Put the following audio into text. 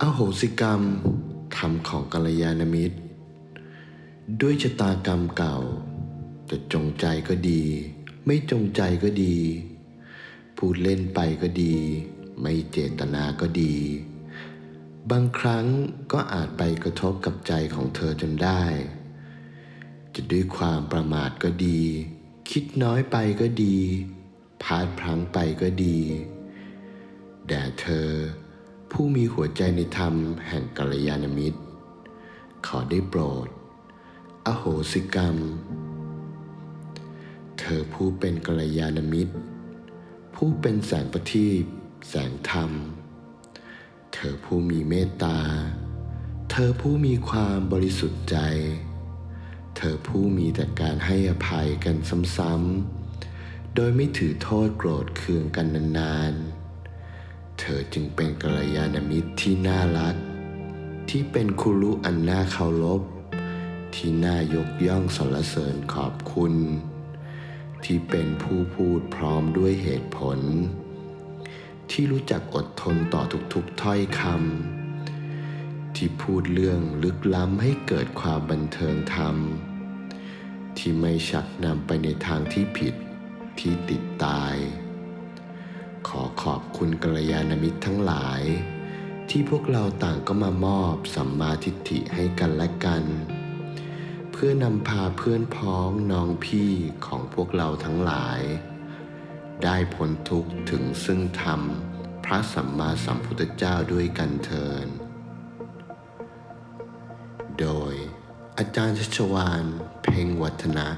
อโหสิกรรมธรรมของกัลยาณมิตร ด้วยชะตากรรมเก่า จะจงใจก็ดี ไม่จงใจก็ดี พูดเล่นไปก็ดี ไม่เจตนาก็ดี บางครั้งก็อาจไปกระทบกับใจของเธอจนได้ จะด้วยความประมาทก็ดี คิดน้อยไปก็ดีพลาดพลั้งไปก็ดีแด่เธอ ผู้มีหัวใจในธรรมแห่งกัลยาณมิตร ขอได้โปรด อโหสิกรรม เธอผู้เป็นกัลยาณมิตร ผู้เป็นแสงประทีปแสงธรรม เธอผู้มีเมตตา เธอผู้มีความบริสุทธิ์ใจ เธอผู้มีแต่การให้อภัยกันซ้ำๆโดยไม่ถือโทษโกรธเคืองกันนานๆ เธอจึงเป็นกัลยาณมิตรที่น่ารัก ที่เป็นคุรุอันน่าเคารพ ที่น่ายกย่องสรรเสริญขอบคุณ ที่เป็นผู้พูดพร้อมด้วยเหตุผล ที่รู้จักอดทนต่อทุกๆถ้อยคำที่พูดเรื่องลึกล้ำให้เกิดความบันเทิงธรรม ที่ไม่ชักนำไปในทางที่ผิดที่ติดตาย ขอบคุณกัลยาณมิตรทั้งหลาย ที่พวกเราต่างก็มามอบสัมมาทิฏฐิให้กันและกัน เพื่อนำพาเพื่อนพ้องน้องพี่ของพวกเราทั้งหลาย ได้พ้นทุกข์ถึงซึ่งธรรม พระสัมมาสัมพุทธเจ้าด้วยกันเทิน โดยอาจารย์ชัชวาน เพ่งวัฒนะ